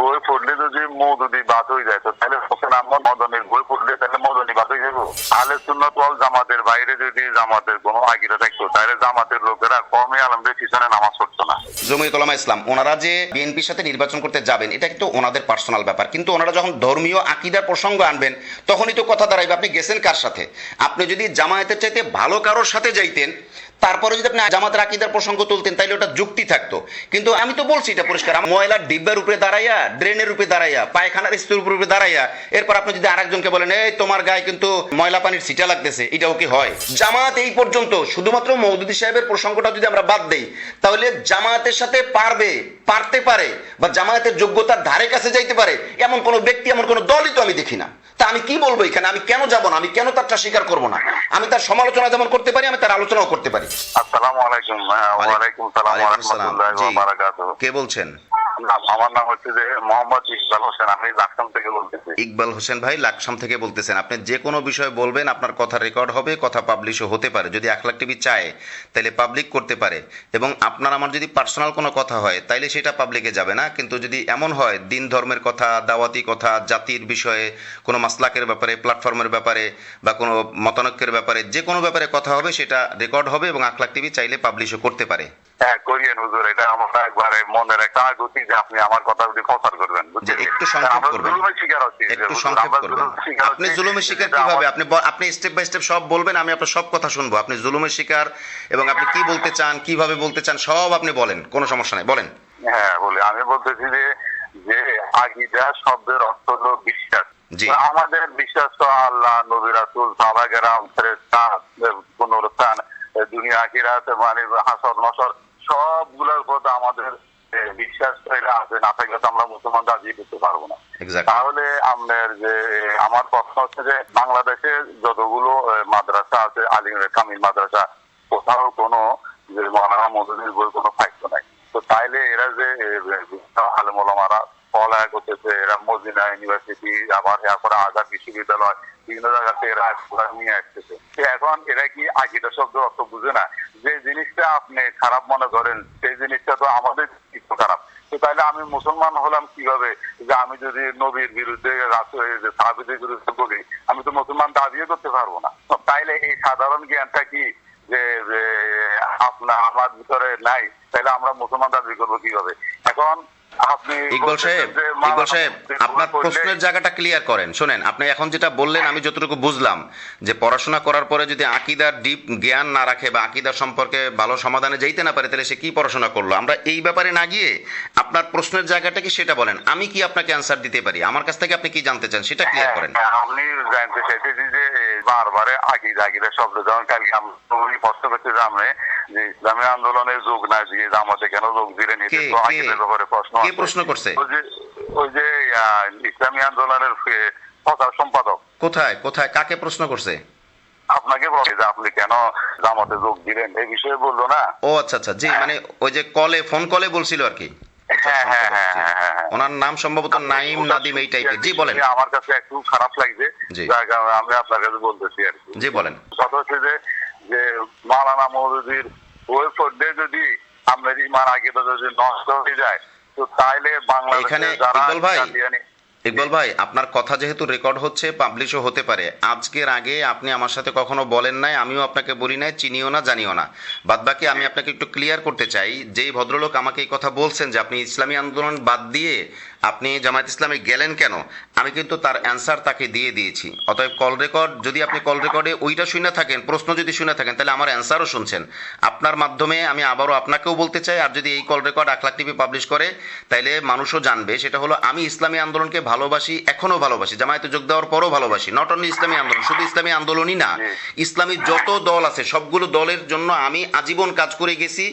বই পড়লে যদি বাদ হয়ে যায় তাহলে বই পড়লে তাহলে মদনী বাদ হয়ে যাব। সুন্নত জামাতের বাইরে যদি জামাতের কোনো আগিরা থাকতো, তাহলে জামাতের লোকেরা কমে আলমদের পিছনে নামাজ পড়তো না। জমিয়ত ওলামা ইসলাম, ওনারা যে বিএনপির সাথে নির্বাচন করতে যাবেন, এটা কিন্তু ওনাদের পার্সোনাল ব্যাপার। কিন্তু ওনারা যখন ধর্মীয় আকিদার প্রসঙ্গ আনবেন, তখনই তো কথা দাঁড়াইবে, আপনি গেছেন কার সাথে? আপনি যদি জামায়াতের চাইতে ভালো কারোর সাথে যাইতেন তারপরে যদি আপনি জামাতের আকিদার প্রসঙ্গ তুলতেন, তাইলে ওটা যুক্তি থাকতো। কিন্তু আমি তো বলছি এটা পরিষ্কার। ময়লার ডিব্বার উপরে দাঁড়াইয়া, ড্রেনের উপরে দাঁড়াইয়া, পায়খানার স্তূর উপরে দাঁড়াইয়া, এরপর আপনি যদি আরেকজনকে বলেন, এই, তোমার গায়ে কিন্তু ময়লা পানির সিটা লাগতেছে, এটাও কি হয়? জামাত এই পর্যন্ত, শুধুমাত্র মৌদুদি সাহেবের প্রসঙ্গটা যদি আমরা বাদ দেই, তাহলে জামায়াতের সাথে পারবে, পারতে পারে, বা জামায়াতের যোগ্যতার ধারে কাছে যাইতে পারে, এমন কোনো ব্যক্তি, এমন কোনো দলই তো আমি দেখি না। তা আমি কি বলব এখানে? আমি কেন যাব না? আমি কেন তারটা স্বীকার করব না? আমি তার সমালোচনা যেমন করতে পারি, আমি তার আলোচনাও করতে পারি। আসসালামু আলাইকুম হ্যাঁ, ওয়ালাইকুম সালাম ওয়া রাহমাতুল্লাহি ওয়া বারাকাতুহু। কে বলছেন? ইকবাল হোসেন ভাই লাকসাম থেকে বলতেছেন, আপনি যে কোনো বিষয়ে বলবেন, আপনার কথা রেকর্ড হবে, কথা পাবলিশও হতে পারে। যদি এক লাখ টিভি চায়, তাহলে পাবলিক করতে পারে। এবং আপনার, আমার যদি পার্সোনাল কোনো কথা হয়, তাইলে সেটা পাবলিকে যাবে না। কিন্তু যদি এমন হয়, দিন ধর্মের কথা, দাওয়াতি কথা, জাতির বিষয়ে কোনো মাসলাকের ব্যাপারে প্ল্যাটফর্মের ব্যাপারে, বা কোনো মতানৈক্যের ব্যাপারে, যে কোনো ব্যাপারে কথা হবে, সেটা রেকর্ড হবে এবং এক লাখ টিভি চাইলে পাবলিশও করতে পারে। হ্যাঁ করিয়েন হুজুর এটা আমার একবারে মনের একটা আগুতি যে আপনি আমার কথা যদি প্রচার করবেন একটু সংক্ষেপ করবেন। একটু সংক্ষেপ করবেন। আপনি জুলুমের শিকার কীভাবে? আপনি আপনি স্টেপ বাই স্টেপ সব বলবেন আমি আপনার সব কথা শুনব। আপনি জুলুমের শিকার এবং আপনি কি বলতে চান কীভাবে বলতে চান সব আপনি বলেন কোনো সমস্যা নাই বলেন। হ্যাঁ বলি আমি বলতেছি যে যে আগিদা শব্দের অর্থ হলো বিশ্বাস। আমাদের বিশ্বাস তো আল্লাহ নবী রাসূল সাহাবাগেরাম পুনরুত্থান দুনিয়া আখিরাত মানে হাসর নসর সবগুলোর কথা আমাদের বিশ্বাস আছে না থাকলে তো আমরা মুসলমান রাজি করতে পারব না। তাহলে আপনার যে আমার প্রশ্ন হচ্ছে যে বাংলাদেশে যতগুলো মাদ্রাসা আছে আলিম কামিল মাদ্রাসা কোথাও কোনো যে মৌলানা মদুদির বই কোনো ফাইক্য নাই। তো তাইলে এরা যে আলম ওলামারা পড়ালেখা করতেছে, এরা মদিনা ইউনিভার্সিটি আবার এরপরে আজাদ বিশ্ববিদ্যালয়, বিভিন্ন জায়গাতে এরা পড়া নিয়ে আসতেছে। এখন এরা কি আগিটা শব্দ অর্থ বুঝে না? যে জিনিসটা আপনি খারাপ মনে করেন, সেই জিনিসটা তো আমাদের একটু খারাপ। তো তাহলে আমি মুসলমান হলাম কীভাবে? যে আমি যদি নবীর বিরুদ্ধে সাহাবিদের বিরুদ্ধে বলি, আমি তো মুসলমান দাবিও করতে পারব না। তাইলে এই সাধারণ জ্ঞানটা কি? যে আপনার আমার ভিতরে নাই তাহলে আমরা মুসলমান দাবি করব কীভাবে? এখন ইকবাল সাহেব ইকবাল সাহেব আপনার প্রশ্নের জায়গাটা ক্লিয়ার করেন। শোনেন আপনি এখন যেটা বললেন আমি যতটুকু বুঝলাম যে পড়াশোনা করার পরে যদি আকিদার ডিপ জ্ঞান না রাখে বা আকিদার সম্পর্কে ভালো সমাধানে যাইতে না পারে তাহলে সে কি পড়াশোনা করল? আমরা এই ব্যাপারে না গিয়ে আপনার প্রশ্নের জায়গাটা কি সেটা বলেন। আমি কি আপনাকে অ্যান্সার দিতে পারি? আমার কাছ থেকে আপনি কি জানতে চান সেটা ক্লিয়ার করেন। হ্যাঁ, আপনি জানতে চাইতেছি যে বারবারে আগিদ আগিদের শব্দ। কালকে আমি প্রশ্ন করতে সামনে যে ইসলামী আন্দোলনের যোগ না দিয়ে জামাতে কেন যোগ দিলেন? এদের তো কে? আগিদের ব্যাপারে প্রশ্ন। প্রশ্ন করছে। ওই যে ইসলামী আন্দোলনের প্রচার সম্পাদক। কোথায় কোথায় কাকে প্রশ্ন করছে? আপনাকে বলে যে আপনি কেন জামাতে যোগ দিলেন এই বিষয়ে বলল না? ও আচ্ছা আচ্ছা জি মানে ওই যে কলে ফোন কলে বলছিল আর কি। হ্যাঁ হ্যাঁ হ্যাঁ হ্যাঁ হ্যাঁ হ্যাঁ। ওনার নাম সম্ভবত নাইম নাদিম এই টাইপের জি বলেন। আমার কাছে একটু খারাপ লাগছে। জি। যার কারণে আমি আপনার কাছে বলতেছি আর কি। জি বলেন। কথা হচ্ছে যে যে মাওলানা মৌদুদির পড়লে যদি আপনার ইমান আগে যদি নষ্ট হয়ে যায় তো তাইলে এখানে ইকবাল ভাই, ইকবাল ভাই আপনার কথা যেহেতু রেকর্ড হচ্ছে পাবলিশও হতে পারে। আজকের আগে আপনি আমার সাথে কখনো বলেন নাই আমিও আপনাকে বলি নাই চিনিও না জানিও না। বাদ বাকি আমি আপনাকে একটু ক্লিয়ার করতে চাই যে ভদ্রলোক আমাকে এই কথা বলছেন যে আপনি ইসলামী আন্দোলন বাদ দিয়ে আপনি জামায়াত ইসলামে গেলেন কেন? আমি কিন্তু তার অ্যান্সার তাকে দিয়ে দিয়েছি। অতএব কল রেকর্ড যদি আপনি কল রেকর্ডে ওইটা শুনে থাকেন প্রশ্ন যদি শুনে থাকেন তাহলে আমার অ্যান্সারও শুনছেন। আপনার মাধ্যমে আমি আবারও আপনাকেও বলতে চাই আর যদি এই কল রেকর্ড এক লাখ টিভি পাবলিশ করে তাইলে মানুষও জানবে সেটা হলো আমি ইসলামী আন্দোলনকে ভালোবাসি এখনও ভালোবাসি। জামায়াতে যোগ দেওয়ার পরও ভালোবাসি। নট অনলি ইসলামী আন্দোলন শুধু ইসলামী আন্দোলনই না ইসলামী যত দল আছে সবগুলো দলের জন্য আমি আজীবন কাজ করে গেছি।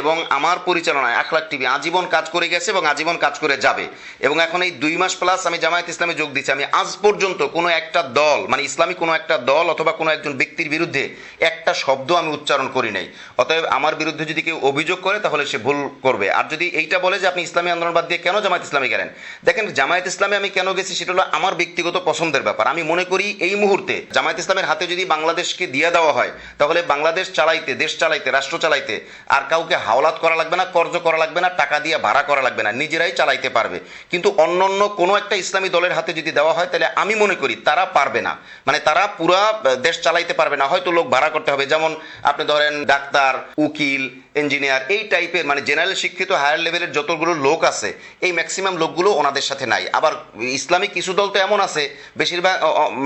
এবং আমার পরিচালনায় এক লাখ টিভি আজীবন কাজ করে গেছে এবং আজীবন কাজ করে যাবে। এবং এখন এই দুই মাস প্লাস আমি জামায়াত ইসলামে যোগ দিচ্ছি আমি আজ পর্যন্ত কোনো একটা দল মানে ইসলামী কোনো একটা দল অথবা কোনো একজন ব্যক্তির বিরুদ্ধে একটা শব্দ আমি উচ্চারণ করি নাই। অতএব আমার বিরুদ্ধে যদি কেউ অভিযোগ করে, তাহলে সে ভুল করবে। আর যদি এইটা বলে যে আপনি ইসলামী আন্দোলন বাদ দিয়ে কেন জামায়াত ইসলামে গেলেন? দেখেন, জামায়াত ইসলামে আমি কেন গেছি সেটা হলো আমার ব্যক্তিগত পছন্দের ব্যাপার। আমি মনে করি এই মুহূর্তে জামায়াত ইসলামের হাতে যদি বাংলাদেশকে দিয়ে দেওয়া হয়, তাহলে বাংলাদেশ চালাইতে, দেশ চালাইতে, রাষ্ট্র চালাইতে আর কাউকে হাওলাত করা লাগবে না, কর্জ করা লাগবে না, টাকা দিয়ে ভাড়া করা লাগবে না, নিজেরাই চালাইতে পারবে। কিন্তু অন্য অন্য কোনো একটা ইসলামী দলের হাতে যদি দেওয়া হয়, তাহলে আমি মনে করি তারা পারবে না। মানে তারা পুরা দেশ চালাইতে পারবে না। হয়তো লোক ভাড়া করতে হবে। যেমন আপনি ধরেন ডাক্তার, উকিল ইঞ্জিনিয়ার এই টাইপের মানে জেনারেল শিক্ষিত হায়ার লেভেলের যতগুলো লোক আছে, এই ম্যাক্সিমাম লোকগুলো ওনাদের সাথে নাই। আবার ইসলামিক কিছু দল তো এমন আছে, বেশিরভাগ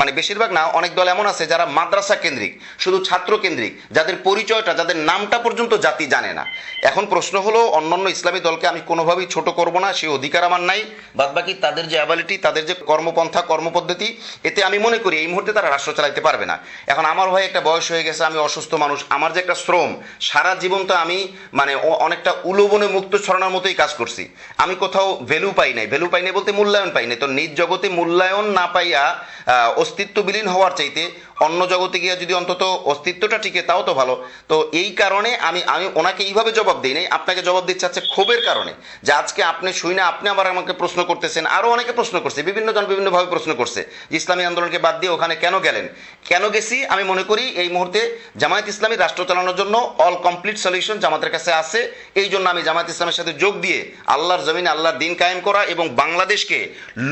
মানে বেশিরভাগ না, অনেক দল এমন আছে যারা মাদ্রাসা কেন্দ্রিক, শুধু ছাত্র কেন্দ্রিক, যাদের পরিচয়টা, যাদের নামটা পর্যন্ত জাতি জানে না। এখন প্রশ্ন হলো, অন্যান্য ইসলামী দলকে আমি কোনোভাবেই ছোট করব না সেই অধিকার আমার নাই, বাদবাকি তাদের যে অ্যাবিলিটি তাদের যে কর্মপন্থা, কর্মপদ্ধতি, এতে আমি মনে করি এই মুহূর্তে তারা রাষ্ট্র চালাইতে পারবে না। এখন আমার ভাই একটা বয়স হয়ে গেছে, আমি অসুস্থ মানুষ, আমার যে একটা শ্রম, সারা জীবন তো আমি মানে অনেকটা উলোবনে মুক্ত ছড়ানোর মতোই কাজ করছি। আমি কোথাও ভ্যালু পাই নাই। ভ্যালু পাই নাই বলতে মূল্যায়ন পাই নাই। তো নিজ জগতে মূল্যায়ন না পাইয়া অস্তিত্ব বিলীন হওয়ার চাইতে অন্য জগতে গিয়ে যদি অন্তত অস্তিত্বটা টিকে, তাও তো ভালো। তো এই কারণে আমি আমি ওনাকে এইভাবে জবাব দিই নাই, আপনাকে জবাব দিচ্ছে হচ্ছে ক্ষোভের কারণে। যে আজকে আপনি শুই না, আপনি আবার আমাকে প্রশ্ন করতেছেন আরও অনেকে প্রশ্ন করছে, বিভিন্ন জন বিভিন্নভাবে প্রশ্ন করছে, যে ইসলামী আন্দোলনকে বাদ দিয়ে ওখানে কেন গেলেন? কেন গেছি? আমি মনে করি এই মুহূর্তে জামায়াত ইসলামী রাষ্ট্র চালানোর জন্য অল কমপ্লিট সলিউশন জামাতের কাছে আছে। এই জন্য আমি জামায়াত ইসলামের সাথে যোগ দিয়ে আল্লাহর জমিনে আল্লাহর দিন কায়েম করা এবং বাংলাদেশকে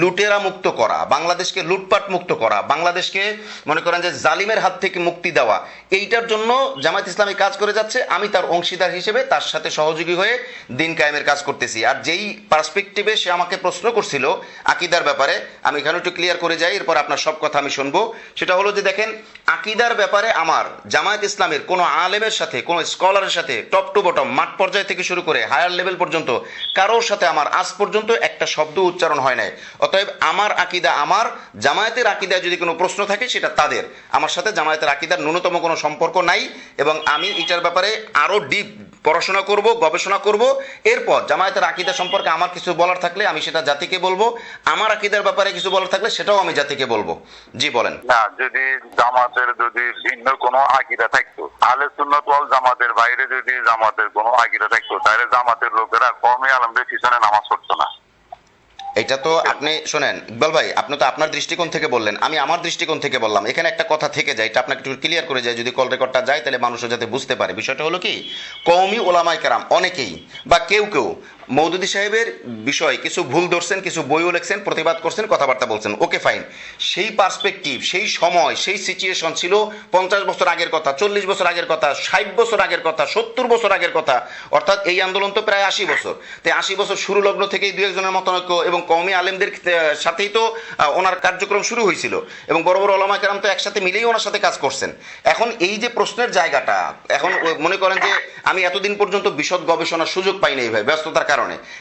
লুটেরা মুক্ত করা, বাংলাদেশকে লুটপাট মুক্ত করা, বাংলাদেশকে মনে করেন যে জালিমের হাত থেকে মুক্তি দেওয়া। এইটার জন্য জামায়াত ইসলামী কাজ করে যাচ্ছে। আমি তার অংশীদার হিসেবে তার সাথে সহযোগী হয়ে দিন কায়েমের কাজ করতেছি। আর যেই পার্সপেক্টিভে সে আমাকে প্রশ্ন করছিল আকিদার ব্যাপারে, আমি এখানে একটু ক্লিয়ার করে যাই, এরপর আপনার সব কথা আমি শুনব। সেটা হলো যে দেখেন আকিদার ব্যাপারে আমার জামায়াত ইসলামের কোনো আলেমের সাথে, কোনো স্কলারের সাথে টপ টু বটম মাঠ পর্যায় থেকে শুরু করে হায়ার লেভেল পর্যন্ত কারোর সাথে আমার আজ পর্যন্ত একটা শব্দ উচ্চারণ হয় নাই। অতএব আমার আকিদা, আমার জামায়াতের আকিদায় যদি কোনো প্রশ্ন থাকে সেটা তাদের। আমার সাথে জামায়াতের আকিদার ন্যূনতম কোনো সম্পর্ক নাই এবং আমি এটার ব্যাপারে আরও ডিপ পড়াশোনা করব, গবেষণা করব। এরপর জামায়াতের আকিদা সম্পর্কে আমার কিছু বলার থাকলে আমি সেটা জাতিকে বলব। আমার আকিদার ব্যাপারে কিছু বলার থাকলে সেটাও আমি জাতিকে বলব। জি, বলেন। না, যদি জামাতের যদি ভিন্ন কোনো আকিদা থাকতো তাহলে সুন্নত ওয়াল জামাতের বাইরে যদি জামাতের কোনো আকিদা থাকতো, তাহলে জামাতের লোকেরা কমে আলমদের পিছনে নামাজ পড়তো না। এটা তো আপনি শোনেন, ইকবাল ভাই, আপনি তো আপনার দৃষ্টিকোণ থেকে বললেন, আমি আমার দৃষ্টিকোণ থেকে বললাম। এখানে একটা কথা থেকে যায়, এটা আপনাকে একটু ক্লিয়ার করে যায়, যদি কল রেকর্ডটা যায়, তাহলে মানুষও যাতে বুঝতে পারে। বিষয়টা হলো কি কৌমি ওলামাই কারাম, অনেকেই, বা কেউ কেউ মৌদুদি সাহেবের বিষয়, কিছু ভুল ধরছেন, কিছু বইও লেখছেন, প্রতিবাদ করছেন, কথাবার্তা বলছেন। ওকে ফাইন সেই পার্সপেক্টিভ সেই সময়, সেই সিচুয়েশন ছিল পঞ্চাশ বছর আগের কথা, চল্লিশ বছর আগের কথা, ষাট বছর আগের কথা, সত্তর বছর আগের কথা। অর্থাৎ এই আন্দোলন তো প্রায় আশি বছর। তাই আশি বছর শুরু লগ্ন থেকেই দু একজনের মতানৈক্য এবং কওমি আলেমদের সাথেই তো ওনার কার্যক্রম শুরু হয়েছিল। এবং বড় বড় ওলামা কেরাম তো একসাথে মিলেই ওনার সাথে কাজ করছেন। এখন এই যে প্রশ্নের জায়গাটা, এখন মনে করেন যে আমি এতদিন পর্যন্ত বিশদ গবেষণার সুযোগ পাইনি এই ভাই, ব্যস্ততার কারণে।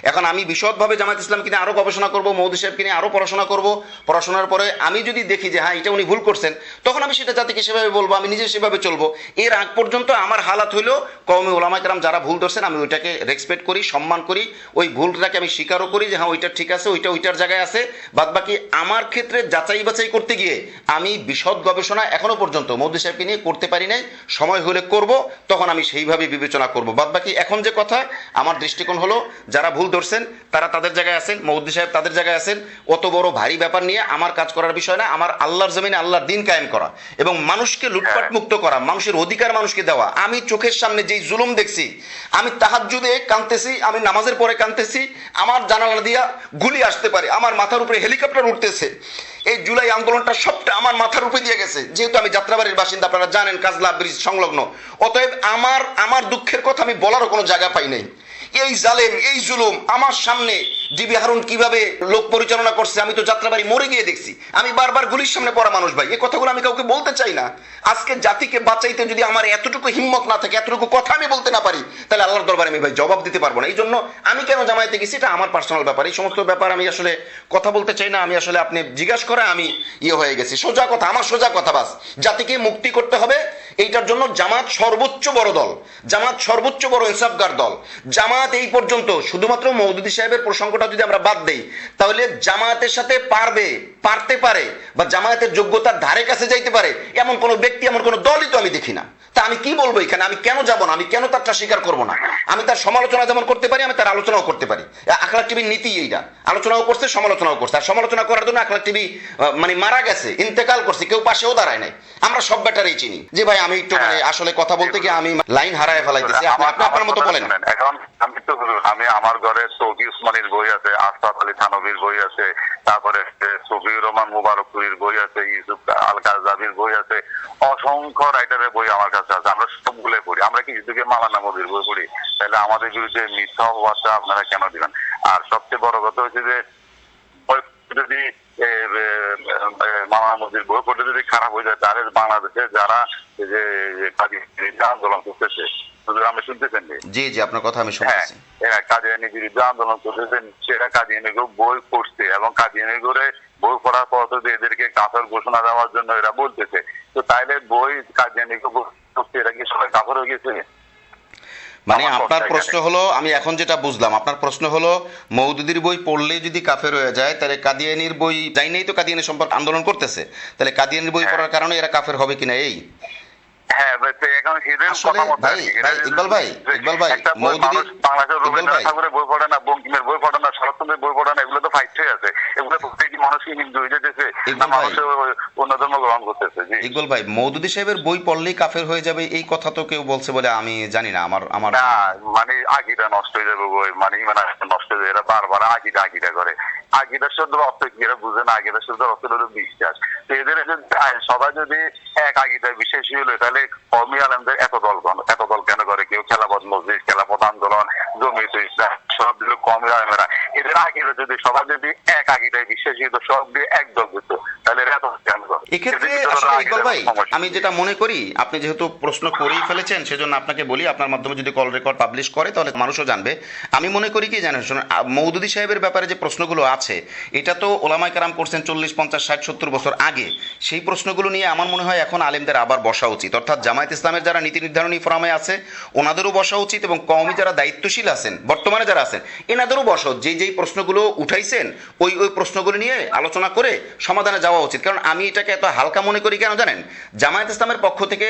এখন আমি বিশদভাবে জামাত ইসলামকে নিয়ে আরও গবেষণা করব, মৌদি সাহেবকে নিয়ে আরও পড়াশোনা করব। পড়াশোনার পরে আমি যদি দেখি যে হ্যাঁ এটা উনি ভুল করছেন, তখন আমি সেটা জাতিকে সেভাবে বলব, আমি নিজে সেভাবে চলবো। এর আগ পর্যন্ত আমার হালাত হইল, কওমি ওলামা কেরাম যারা ভুল ধরছেন, আমি ওইটাকে রেসপেক্ট করি, সম্মান করি। ওই ভুলটাকে আমি স্বীকারও করি যে হ্যাঁ ওইটা ঠিক আছে, ওইটা ওইটার জায়গায় আছে। বাদ বাকি আমার ক্ষেত্রে যাচাই বাছাই করতে গিয়ে আমি বিশদ গবেষণা এখনও পর্যন্ত মোদী সাহেবকে নিয়ে করতে পারি নাই। সময় হলে করব, তখন আমি সেইভাবে বিবেচনা করব। বাদ বাকি এখন যে কথা, আমার দৃষ্টিকোণ হলো যারা ভুল ধরছেন তারা তাদের জায়গায় আছেন মৌদি সাহেব তাদের জায়গায় আছেন। অত বড় ভারী ব্যাপার নিয়ে আমার কাজ করার বিষয় না আমার আল্লাহর জমিনে আল্লাহর দিন কায়েম করা এবং মানুষকে লুটপাট মুক্ত করা মানুষের অধিকার মানুষকে দেওয়া। আমি চোখের সামনে যেই জুলুম দেখছি আমি তাহাজ্জুদে কাঁদতেছি আমি নামাজের পরে কাঁদতেছি আমার জানালা দিয়া গুলি আসতে পারে আমার মাথার উপরে হেলিকপ্টার উঠতেছে। এই জুলাই আন্দোলনটা সবটা আমার মাথার উপরে দিয়ে গেছে। যেহেতু আমি যাত্রাবাড়ির বাসিন্দা আপনারা জানেন কাজলা ব্রিজ সংলগ্ন। অতএব আমার আমার দুঃখের কথা আমি বলারও কোনো জায়গা পাই নাই। এই জালেম এই জুলুম আমার সামনে ডিবি হারুন কীভাবে লোক পরিচালনা করছে, আমি তো যাত্রাবাড়ি মরে গিয়ে দেখছি। আমি বারবার গুলির সামনে পড়া মানুষ ভাই, এই কথাগুলো আমি কাউকে বলতে চাই না। আজকে জাতিকে বাঁচাইতে যদি আমার এতটুকু হিম্মত না থাকে, এতটুকু কথা আমি বলতে না পারি, তাহলে আল্লাহর দরবারে আমি ভাই জবাব দিতে পারব না। এই জন্য আমি কেন জামাইতে গেছি, এটা আমার পার্সোনাল ব্যাপার। এই সমস্ত ব্যাপার আমি আসলে কথা বলতে চাই না, আমি আসলে আপনি জিজ্ঞাসা করে আমি ইয়ে হয়ে গেছি। সোজা কথা, আমার সোজা কথা বাস। জাতিকে মুক্তি করতে হবে, এইটার জন্য জামাত সর্বোচ্চ বড় দল, জামাত সর্বোচ্চ বড় ইনসাফগার দল। জামাত এই পর্যন্ত, শুধুমাত্র মৌদুদি সাহেবের প্রসঙ্গটা যদি আমরা বাদ দেই, তাহলে জামায়াতের সাথে পারবে, পারতে পারে বা জামায়াতের যোগ্যতার ধারে কাছে যাইতে পারে, এমন কোনো ব্যক্তি, এমন কোনো দলই তো আমি দেখি না। তা আমি কি বলব এখানে? আমি কেন যাব না? আমি কেন তারটা স্বীকার করব না? আমি তার সমালোচনা যেমন করতে পারি, আমি তার আলোচনাও করতে পারি। আখলাক টিভির নীতি এইটা। আলোচনাও করছে, সমালোচনাও করছে। আর সমালোচনা করার জন্য আখলাক টিভি মানে মারা গেছে, ইন্তেকাল করছে, কেউ পাশেও দাঁড়ায় নাই। আমরা সব ব্যাটারই চিনি। যে ভাই, আমি একটু মানে আসলে কথা বলতে গিয়ে আমি লাইন হারায় ফেলাইতেছি। আপনি আপনি আপনার মতো বলেন। এখন আমি তো আমি আমার ঘরে সৌকি উসমানির আশরাফ আলী থানবির বই আছে, তারপরে সফিউর রহমান মুবারকপুরীর বই আছে, ইউসুফ আল কাজাবির বই আছে, অসংখ্য রাইটারের বই আমার কাছে আছে, আমরা সবগুলো পড়ি। আমরা কি যুগে মালানা নবীর বই পড়ি? তাহলে আমাদের বিরুদ্ধে মিথ্যা অবস্থা আপনারা কেন দিবেন? আর সবচেয়ে বড় কথা হচ্ছে যে যদি মামা মসজিদ বই পড়তে যদি খারাপ হয়ে যায়, তাহলে বাংলাদেশে যারা যে, আন্দোলন করতেছে আমরা শুনতেছেন জি জি আপনার কথা আমি হ্যাঁ শুনতেছি। কাদিয়ানি বিরুদ্ধে আন্দোলন করতেছেন সেটা কাদিয়ানি বই পড়ছে এবং কাদিয়ানি করে বই পড়ার পর তো এদেরকে কাফের ঘোষণা দেওয়ার জন্য এরা বলতেছে। তো তাইলে বই কাদিয়ানি পড়ছে এরা কি সবাই কাফের হয়ে গেছে? মানে আপনার প্রশ্ন হলো আমি এখন যেটা বুঝলাম আপনার প্রশ্ন হলো মৌদুদির বই পড়লে যদি কাফের হয়ে যায় তাহলে কাদিয়ানির বই যাই নেই তো কাদিয়ানি সম্পর্কে আন্দোলন করতেছে তাহলে কাদিয়ানির বই হ্যাঁ। পড়ার কারণে এরা কাফের হবে কিনা এই? হ্যাঁ ইকবাল ভাই, ইকবাল ভাই। ঠাকুরের বই পড়ে না বঙ্কিমের বই পড়ে না শরৎচন্দ্রের বই পড়ে না এগুলো তো ফাইট হয়ে আছে। এগুলো প্রত্যেকটি যেতেছে গ্রহণ করতেছে ইকবাল ভাই মৌদুদি সাহেবের বই পড়লেই কাফের হয়ে যাবে এই কথা তো কেউ বলছে বলে আমি জানি না আমার আমার মানে আগিটা নষ্ট হয়ে যাবে বই মানে নষ্ট হয়ে যাবে এরা বারবার আগিটা আগিটা করে। আগিটা অপেক এরা বুঝে না আগিটা শব্দ অপেক হলো বিশ্বাস। এদের সবাই যদি এক আগিটায় বিশেষ হলো, তাহলে কমি আলমদের এত দল এত দল কেন করে? কেউ খেলাপথ মসজিদ খেলাপথ আন্দোলন, জমিত ইসলাম সব দিল কমি আলমেরা এদের আগিটা যদি সবাই যদি এক আগিটায় বিশ্বাস হতো, সব দিয়ে এক দল দিত তাহলে এরা এত কেন করে? এক্ষেত্রে এদের ভিতরে আসলে ইকবাল ভাই আমি যেটা মনে করি আপনি যেহেতু প্রশ্ন করেই ফেলেছেন সেজন্য আপনাকে বলি আপনার মাধ্যমে যদি কল রেকর্ড পাবলিশ করে তাহলে মানুষও জানবে। আমি মনে করি কি জানেন শুনুন মৌদুদি সাহেবের ব্যাপারে যে প্রশ্নগুলো আছে এটা তো ওলামাই কারাম করছেন চল্লিশ পঞ্চাশ ষাট সত্তর বছর আগে। সেই প্রশ্নগুলো নিয়ে আমার মনে হয় এখন আলেমদের আবার বসা উচিত। অর্থাৎ জামায়াত ইসলামের যারা নীতি নির্ধারণী ফোরামে আছে ওনাদেরও বসা উচিত এবং কওমি যারা দায়িত্বশীল আছেন বর্তমানে যারা আছেন এনাদেরও বসা। যে যেই যেই প্রশ্নগুলো উঠাইছেন ওই ওই প্রশ্নগুলো নিয়ে আলোচনা করে সমাধানে যাওয়া উচিত। কারণ আমি এটাকে এত হালকা মনে করি কেন জানেন? জামায়াত ইসলামের পক্ষ থেকে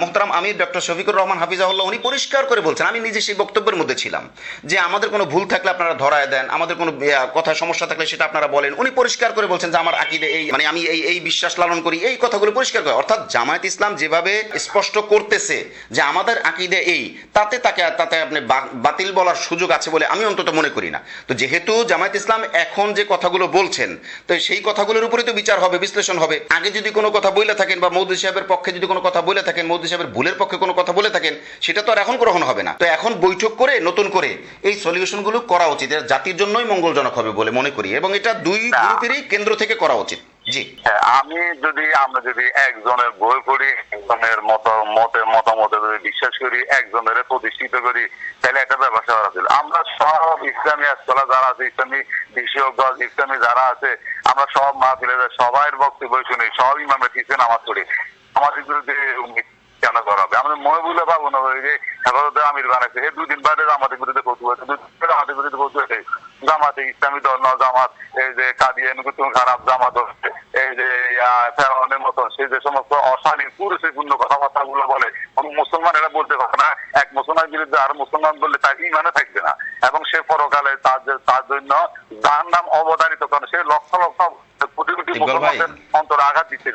মোহতারাম আমির ডক্টর শফিকুর রহমান হাফিজাহুল্লাহ উনি পরিষ্কার করে বলছেন, আমি নিজে সেই বক্তব্যের মধ্যে ছিলাম, যে আমাদের কোনো ভুল থাকলে আপনারা ধরায় দেন, আমাদের কোনো কথায় সমস্যা থাকলে সেটা আপনারা বলেন। উনি পরিষ্কার করে বলছেন যে আমার আকিদে এই মানে আমি এই এই বিশ্বাস লালন করি, এই কথাগুলো পরিষ্কার করে। অর্থাৎ জামায়াত ইসলাম যেভাবে স্পষ্ট করতেছে যে আমাদের আকিদে এই, তাতে তাকে, তাতে আপনি বাতিল বলার সুযোগ আছে বলে আমি অন্তত মনে করি না। তো যেহেতু জামায়াত ইসলাম এখন যে কথাগুলো বলছেন, তো সেই কথাগুলোর উপরে তো বিচার হবে, বিশ্লেষণ হবে। আগে যদি কোনো কথা বলে থাকেন বা মৌদি সাহেবের পক্ষে যদি কোনো কথা বলে থাকেন মৌদি সাহেবের ভুলের পক্ষে কোনো কথা বলে থাকেন সেটা তো আর এখন গ্রহণ হবে না। তো এখন বৈঠক করে নতুন করে এই সলিউশনগুলো করা উচিত। জাতির জন্যই মঙ্গলজনক হবে বলে মনে করি। এবং এটা দুই গ্রুপেরই কেন্দ্র থেকে করা উচিত। জি। হ্যাঁ, আমি যদি আমরা যদি একজনের বই পড়ি একজনের মত মতে মতামতে যদি বিশ্বাস করি একজনের প্রতিষ্ঠিত করি তাহলে একটা ব্যবসা করা ছিল আমরা সব ইসলামী আস্তলা যারা আছে ইসলামী দল ইসলামী যারা আছে আমরা সব মাহফিলে যাই, সবার বক্তব্য শুনি সব ইমামে ঠিক নামাজ পড়ি। আমাদের বিরুদ্ধে কেন করা হবে? আমাদের মনে বুঝলে পাবো না যে হেফাজতে আমির বানাইছে। এই দুদিন বাদে আমাদের বিরুদ্ধে কৌতু হয়েছে দুদিন আমাদের বিরুদ্ধে কৌতু হয়েছে। জামাতে ইসলামী দল ন জামাত এই যে কাদিয়ান কুতুম খারাপ জামাত হচ্ছে এই যে আহ, ফেরাউনের মতো সেই যে সমস্ত অশালীন পুরুষপূর্ণ কথাবার্তা গুলো বলে মুসলমান এরা বলতে পারে না। এক মুসলমানের বিরুদ্ধে আর মুসলমান বললে তার ইমানে থাকবে না। এবং সে পরকালে তার তার জন্য যার নাম অবতারিত কারণ সে লক্ষ লক্ষ কোটি কোটি মুসলমানদের অন্তরে আঘাত দিচ্ছে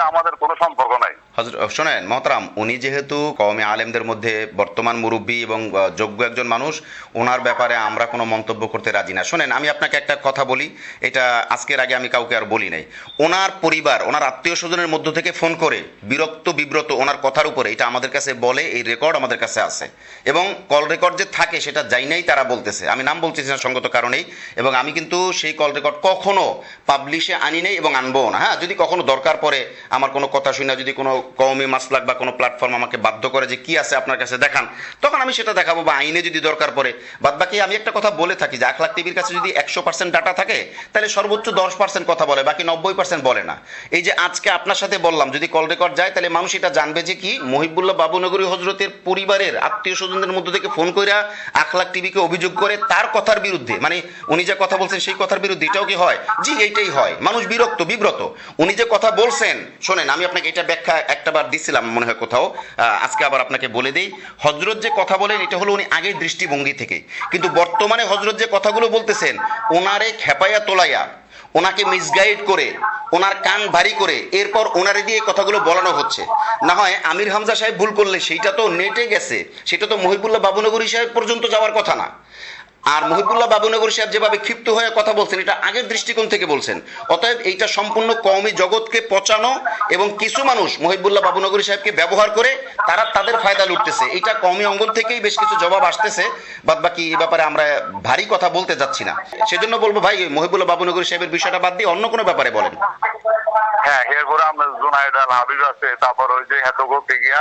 আমাদের কোনো সম্পর্ক নাই। হজরত শোনেন, মহতারাম, উনি যেহেতু কওমে আলেমদের মধ্যে বর্তমান মুরব্বী এবং যোগ্য একজন মানুষ ওনার ব্যাপারে আমরা কোনো মন্তব্য করতে রাজি না। শোনেন, আমি আপনাকে একটা কথা বলি, এটা আজকের আগে আমি কাউকে আর বলি নাই। ওনার পরিবার ওনার আত্মীয় স্বজনের মধ্য থেকে ফোন করে বিরক্ত, বিব্রত ওনার কথার উপরে, এটা আমাদের কাছে বলে, এই রেকর্ড আমাদের কাছে আছে। এবং কল রেকর্ড যে থাকে, সেটা যাই নাই তারা বলতেছে। আমি নাম বলতেছি না, সঙ্গত কারণেই, এবং আমি কিন্তু সেই কল রেকর্ড কখনো পাবলিশে আনি নেই এবং আনব না। হ্যাঁ যদি কখনো দরকার পড়ে, আমার কোনো কথা শুনে, যদি কোনো কওমি মাসলাক বা কোনো প্ল্যাটফর্ম আমাকে বাধ্য করে যে কি আছে আপনার কাছে দেখান, তখন আমি সেটা দেখাবো বা আইনে যদি দরকার পড়ে। বাদ বাকি আমি একটা কথা বলে থাকি যে আখলাখ টিভির কাছে যদি একশো পার্সেন্ট ডাটা থাকে, তাহলে সর্বোচ্চ দশ পার্সেন্ট কথা বলে, বাকি নব্বই পার্সেন্ট বলে না। এই যে আজকে আপনার সাথে বললাম, যদি কল রেকর্ড যায়, তাহলে মানুষ এটা জানবে যে কি? মহিবুল্লাহ বাবুনগরী হজরতের পরিবারের আত্মীয় স্বজনদের মধ্য থেকে ফোন করে আখলাখ টিভিকে অভিযোগ করে তার কথার বিরুদ্ধে মানে উনি যে কথা বলছেন সেই কথার বিরুদ্ধে এটাও কি হয়? জি, এইটাই হয়। মানুষ বিরক্ত, বিব্রত। উনি যে কথা বলছেন, শোনেন, আমি আপনাকে এটা ব্যাখ্যা একটা বার দিছিলাম মনে হয় কোথাও আজকে আবার আপনাকে বলে দিই। হজরত যে কথা বলেন, এটা হলো উনি আগের দৃষ্টিভঙ্গি থেকে। কিন্তু বর্তমানে হজরত যে কথাগুলো বলতেছেন, ওনারে খেপাইয়া তোলাইয়া, ওনাকে মিসগাইড করে, ওনার কান ভারী করে, এরপর ওনারে দিয়ে কথাগুলো বলানো হচ্ছে। না হয় আমির হামজা সাহেব ভুল করলে, সেইটা তো নেটে গেছে, সেটা তো মহিবুল্লাহ বাবুনগরী সাহেব পর্যন্ত যাওয়ার কথা না। আর মহিবুল্লাহ বাবুনগর সাহেব যেভাবে ক্ষিপ্ত হয়ে কথা বলছেন, এটা আগের দৃষ্টিকোণ থেকে বলছেন। অতএব এইটা সম্পূর্ণ কওমি জগৎকে পচানো এবং কিছু মানুষ মহিবুল্লাহ বাবুনগরী সাহেবকে ব্যবহার করে তারা তাদের ফায়দা লুটতেছে। এটা কওমি অঙ্গন থেকেই বেশ কিছু জবাব আসতেছে, বাদ বাকি এই ব্যাপারে আমরা ভারী কথা বলতে যাচ্ছি না। সেজন্য বলব ভাই, মহিবুল্লাহ বাবুনগরী সাহেবের বিষয়টা বাদ দিয়ে অন্য কোনো ব্যাপারে বলেন। হ্যাঁ এরপরে আমরা জুনাইদ আল হাবিব আছে তারপর ওই যে হেতগোকে গিয়া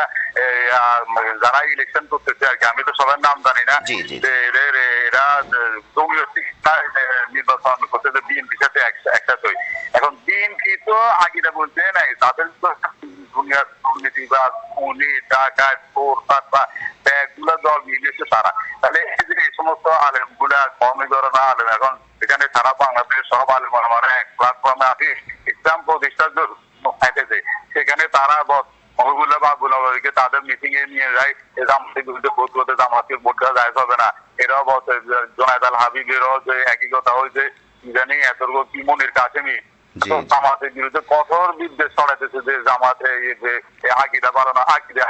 যারা ইলেকশন করতেছে আর কি আমি তো সবার নাম জানি না। এরা শিক্ষা নির্বাচন করতেছে বিএনপির সাথে একসাথে। এখন বিএনপি তো আগেটা বলছে নাই তাদের তো দুনিয়ার দুর্নীতি বা খুনি টাকা চোর বা ব্যাগগুলো দল মিলিয়েছে তারা তাহলে এই যে এই সমস্ত আলেমগুলা আলেম, এখন এখানে সারা বাংলাদেশ সব আলেম মানে প্ল্যাটফর্মে আছে ইসলাম প্রতিষ্ঠার খাইতেছে সেখানে তারা মহিবুল্লাহ বাবুল্লাহকে তাদের মিটিং এ নিয়ে যায় এই জামাতের বিরুদ্ধে ভোট করতে জামাতকে ভোট দেওয়া যায়, হবে না এরাও বলছে জোনায়দ হাবিবেরও যে একই কথা হয়েছে জানি এত কি মনির কাছেমি জি। জামাতের বিরুদ্ধে কঠোর বিদ্বেষ ছড়াইতেছে যে জামাতে ইয়ে যে আগিদা বাড়ানো আগিদা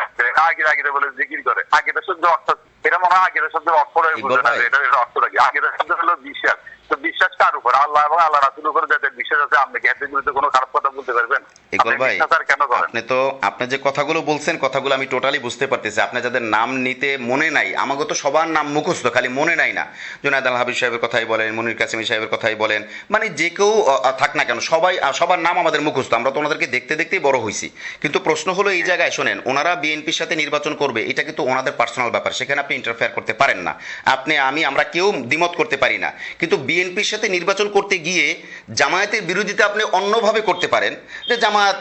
আগিদা আগিদা বলে জিকির করে। আগিদা শব্দ অর্থ এটা মনে হয় আগিদা শব্দের অর্থ রয়ে বুঝে না এটা অর্থ অর্থটা কি আগিদা শব্দ হলো বিশ্বাস। তো বিশ্বাস কার উপর? আল্লাহ এবং আল্লাহ রাসুল উপরে যাদের বিশ্বাস আছে আপনি কি বিরুদ্ধে কোনো খারাপ কথা বলতে পারবেন? ইকবাল ভাই আপনি তো আপনি যে কথাগুলো বলছেন কথাগুলো আমি টোটালি বুঝতে পারতেছি। আপনি যাদের নাম নিতে মনে নাই আমাকে তো সবার নাম মুখস্থ খালি মনে নাই না। জুনায়দ আল হাবিব সাহেবের কথাই বলেন মনির কাসিমি সাহেবের কথাই বলেন মানে যে কেউ থাক না কেন সবাই সবার নাম আমাদের মুখস্থ। আমরা তো ওনাদেরকে দেখতে দেখতেই বড় হয়েছি কিন্তু প্রশ্ন হলো এই জায়গায় শোনেন ওনারা বিএনপির সাথে নির্বাচন করবে এটা কিন্তু ওনাদের পার্সোনাল ব্যাপার সেখানে আপনি ইন্টারফেয়ার করতে পারেন না। আপনি আমি আমরা কেউ দ্বিমত করতে পারি না। কিন্তু বিএনপির সাথে নির্বাচন করতে গিয়ে জামায়াতের বিরোধিতা আপনি অন্যভাবে করতে পারেন। যে জামায়াত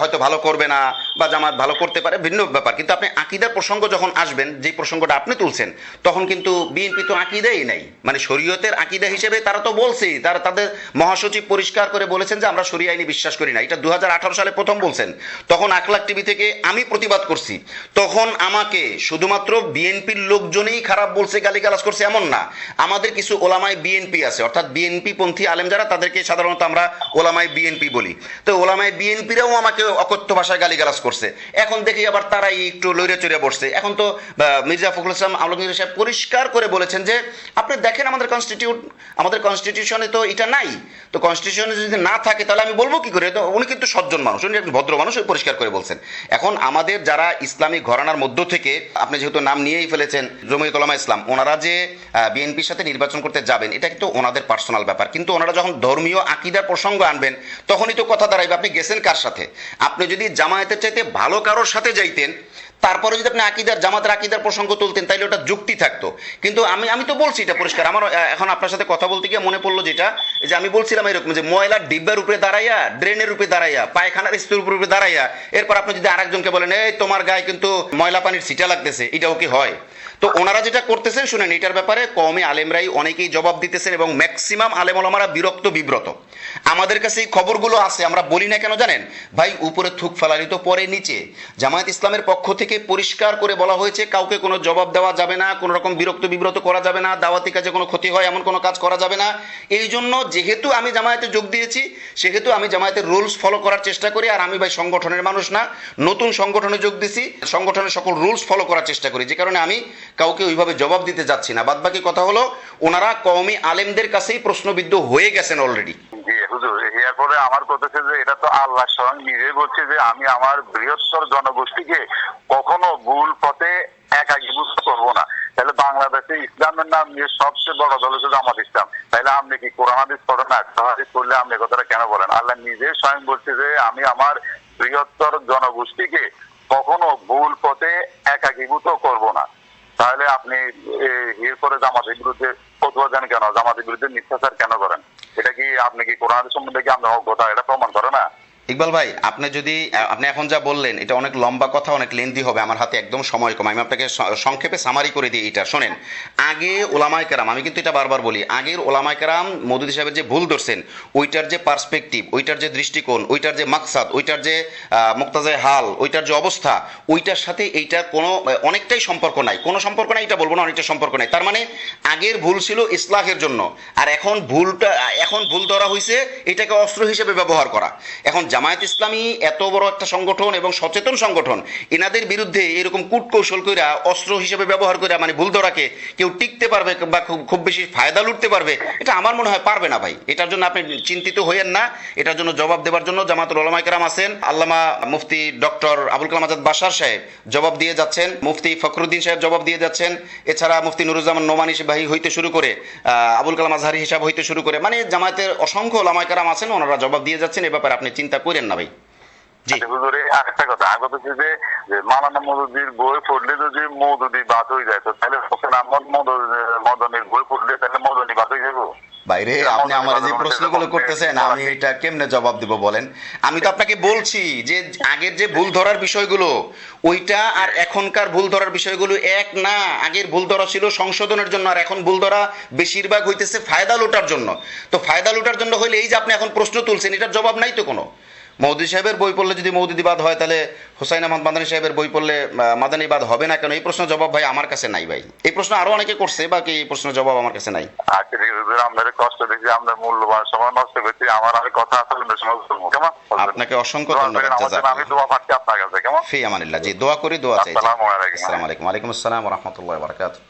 হয়তো ভালো করবে না, বা জামায়াত ভালো করতে পারে, ভিন্ন ব্যাপার। কিন্তু আপনি আকিদার প্রসঙ্গ যখন আসবেন, যে প্রসঙ্গটা আপনি তুলছেন, তখন কিন্তু বিএনপি তো আকিদাই নাই। মানে শরীয়তের আকিদা হিসেবে তারা তো বলছেই, তারা তাদের মহাসচিব পরিষ্কার করে বলেছেন যে আমরা শরীয় আইনি বিশ্বাস করি না। এটা দু হাজার আঠারো সালে প্রথম বলছেন। তখন আকলাক টিভি থেকে আমি প্রতিবাদ করছি। তখন আমাকে শুধুমাত্র বিএনপির লোকজনই খারাপ বলছে, গালিগালাজ করছে এমন না। আমাদের কিছু ওলামায় বিএনপি আছে। অর্থাৎ বিএনপি পন্থী আলেম যারা, তাদেরকে সাধারণত আমরা ওলামায় বিএনপি বলি। তো ওলামায় বিএনপিরাও আমাকে অকথ্য ভাষায় গালিগালাজ করছে। এখন দেখি আবার তারাই একটু লইরে চড়ে বসছে। এখন তো মির্জা ফখরুল ইসলাম, আলমগীর সাহেব পরিষ্কার করে বলেছেন যে, আপনি দেখেন আমাদের কনস্টিটিউট আমাদের কনস্টিটিউশনে তো এটা নাই। তো কনস্টিটিউশনে যদি না থাকে, তাহলে আমি বলব কি করে? তো উনি কিন্তু সজ্জন মানুষ, উনি একজন ভদ্র মানুষ পরিষ্কার করে বলছেন। এখন আমাদের যারা ইসলামী ঘরানার মধ্য থেকে, আপনি যেহেতু নাম নিয়েই ফেলেছেন জমিয়ত ইসলাম, ওনারা যে বিএনপির সাথে নির্বাচন করতে যাবেন, এটা কিন্তু ওনাদের পার্সোনাল ব্যাপার। কিন্তু ওনারা যখন ধর্মীয় আকিদার প্রসঙ্গ আনবেন, তখনই তো কথা দাঁড়াইবে। আপনি গেছেন কার সাথে? আপনি যদি জামায়াতের চাইতে ভালো কারোর সাথে যাইতেন, তারপরে যদি আপনি আকিদার, জামাতের আকিদার প্রসঙ্গ তুলতেন, তাইলে ওটা যুক্তি থাকতো। কিন্তু আমি আমি তো বলছি এটা পরিষ্কার। আমার এখন আপনার সাথে কথা বলতে গিয়ে মনে পড়ল যেটা যে আমি বলছিলাম এরকম যে ময়লার ডিব্বার উপরে দাঁড়াইয়া, ড্রেনের উপরে দাঁড়াইয়া, পায়খানার স্তূর উপরে দাঁড়াইয়া, এরপর আপনি যদি আরেকজনকে বলেন, এই, তোমার গায়ে কিন্তু ময়লা পানির সিটা লাগতেছে। এটাও কি হয়? তো ওনারা যেটা করতেছেন, শুনেন, এটার ব্যাপারে কমে আলেমরাই অনেকেই জবাব দিতেছেন এবং ম্যাক্সিমাম আলেম ওলামারা বিরক্ত, বিব্রত। আমাদের কাছে এই খবরগুলো আছে, আমরা বলি না কেন জানেন? ভাই, উপরে থুক ফেলালি তো পরে নিচে। জামায়াত ইসলামের পক্ষ থেকে পরিষ্কার করে বলা হয়েছে, কাউকে কোনো জবাব দেওয়া যাবে না, কোনো রকম বিরক্ত, বিব্রত করা যাবে না, দাওয়াতি কাজে কোনো ক্ষতি হয়, এমন কোনো কাজ করা যাবে না। এই জন্য যেহেতু আমি জামায়াতে যোগ দিয়েছি, সেহেতু আমি জামায়াতের রুলস ফলো করার চেষ্টা করি, আর আমি ভাই সংগঠনের মানুষ না, নতুন সংগঠনে যোগ দিছি, সংগঠনের সকল রুলস ফলো করার চেষ্টা করি। যে কারণে আমি কাউকে ওইভাবে জবাব দিতে যাচ্ছি না। বাদ বাকি কথা হলো, ওনারা কওমি আলেমদের কাছেই প্রশ্নবিদ্ধ হয়ে গেছেন অলরেডি এরপরে আমার কথা হচ্ছে যে এটা তো আল্লাহ স্বয়ং নিজে বলছে যে আমি আমার বৃহত্তর জনগোষ্ঠীকে কখনো ভুল পথে একাকিভূত করব না। তাহলে বাংলাদেশে ইসলামের নাম নিয়ে সবচেয়ে বড় দল হচ্ছে জামাত ইসলাম। তাহলে আপনি কি কোরআন, হাদিস পড়েন না হাদিস করলে আপনি কথাটা কেন বলেন? আল্লাহ নিজে স্বয়ং বলছে যে আমি আমার বৃহত্তর জনগোষ্ঠীকে কখনো ভুল পথে একাকিভূত করব না। তাহলে আপনি এরপরে জামাতের বিরুদ্ধে ফতুয়া দেন কেন? জামাতের বিরুদ্ধে মিথ্যাচার কেন করেন? এটা কি আপনি কি কোরআন সম্বন্ধে কি আপনার অজ্ঞতা? এটা প্রমাণ করে না? ইকবাল ভাই, আপনি যদি আপনি এখন যা বললেন, এটা অনেক লম্বা কথা, অনেক লেন্দি হবে, আমার হাতে একদম সময় কম। আমি আপনাকে সংক্ষেপে সামারি করে দিই এটা। শোনেন, আগে ওলামায় কেরাম, আমি কিন্তু এটা বারবার বলি, আগের ওলামায় কেরাম মদুদি সাহেবের যে ভুল ধরছেন, ওইটার যে পার্সপেক্টিভ ওইটার যে দৃষ্টিকোণ, ওইটার যে মাকসাদ, ওইটার যে মুক্তাজায় হাল, ওইটার যে অবস্থা, ওইটার সাথে এইটার কোনো অনেকটাই সম্পর্ক নাই। কোনো সম্পর্ক নাই, এটা বলব না, অনেকটা সম্পর্ক নাই। তার মানে আগের ভুল ছিল ইসলাহের জন্য, আর এখন ভুলটা এখন ভুল ধরা হয়েছে এটাকে অস্ত্র হিসেবে ব্যবহার করা। এখন জামায়াত ইসলামী এত বড় একটা সংগঠন এবং সচেতন সংগঠন, এনাদের বিরুদ্ধে এরকম কূটকৌশল কইরা, অস্ত্র হিসেবে ব্যবহার করে মানে ভুল ধরাকে কেউ টিকতে পারবে বা খুব খুব বেশি ফায়দা লুটতে পারবে, এটা আমার মনে হয় পারবে না ভাই। এটার জন্য আপনি চিন্তিত হইয়েন না, এটার জন্য জবাব দেওয়ার জন্য জামাতুল ওলামাই কেরাম আছেন। আল্লামা মুফতি ডক্টর আবুল কালাম আজাদ বাসার সাহেব জবাব দিয়ে যাচ্ছেন, মুফতি ফখরুদ্দিন সাহেব জবাব দিয়ে যাচ্ছেন, এছাড়া মুফতি নুরুজ্জামান নোমানি ভাই হইতে শুরু করে আবুল কালাম আজহারি হিসাব হইতে শুরু করে মানে জামায়াতের অসংখ্য ওলামাই কেরাম আছেন, ওনারা জবাব দিয়ে যাচ্ছেন, এ ব্যাপারে আপনি চিন্তা করেন না ভাই। আচ্ছা, হুজুরে আরেকটা কথা। আমি যে যে মালানা মদুদির বই পড়লে যদি মৌদুদি বাদ হয়ে যায় তো তাহলে হোসেন আহমদ মদন- বই পড়লে তাহলে মদনী বাদ হয়ে যাব? বাইরে আপনি আমার যে প্রশ্নগুলো করতেছেন আমি এটা কেমনে জবাব দিব বলেন? আমি তো আপনাকে বলছি যে আগের যে ভুল ধরার বিষয়গুলো ওইটা আর এখনকার ভুল ধরার বিষয়গুলো এক না। আগের ভুল ধরা ছিল সংশোধনের জন্য আর এখন ভুল ধরা বেশিরভাগ হইতেছে ফায়দা লুটার জন্য। তো ফায়দা লুটার জন্য হইলে এই যে আপনি এখন প্রশ্ন তুলছেন এটার জবাব নাই তো কোনো? মৌদি সাহেবের বই পড়লে যদি মৌদুদিবাদ হয় তাহলে হুসাইন আহমদ মাদানী সাহেবের বই পড়লে মাদানীবাদ হবে না কেন? এই প্রশ্ন জবাব ভাই আমার কাছে নাই ভাই। এই প্রশ্ন আরও অনেকে করছে বাকি এই প্রশ্নের জবাব আমার কাছে নাই। হুজুর কষ্ট দেখি আপনার মূল্যবান সময় নষ্ট করছি আমার আমি কথা অন্য কেমন? আপনাকে অসংখ্য ধন্যবাদ। আমি দোয়া পাচ্ছি আপনার কাছে কেমন? ফি আমানিল্লাহ জি দোয়া করি দোয়া চাই আসসালামু আলাইকুম। আলাইকুম। আসসালাম ওয়া রাহমাতুল্লাহি ওয়া বারাকাতুহু।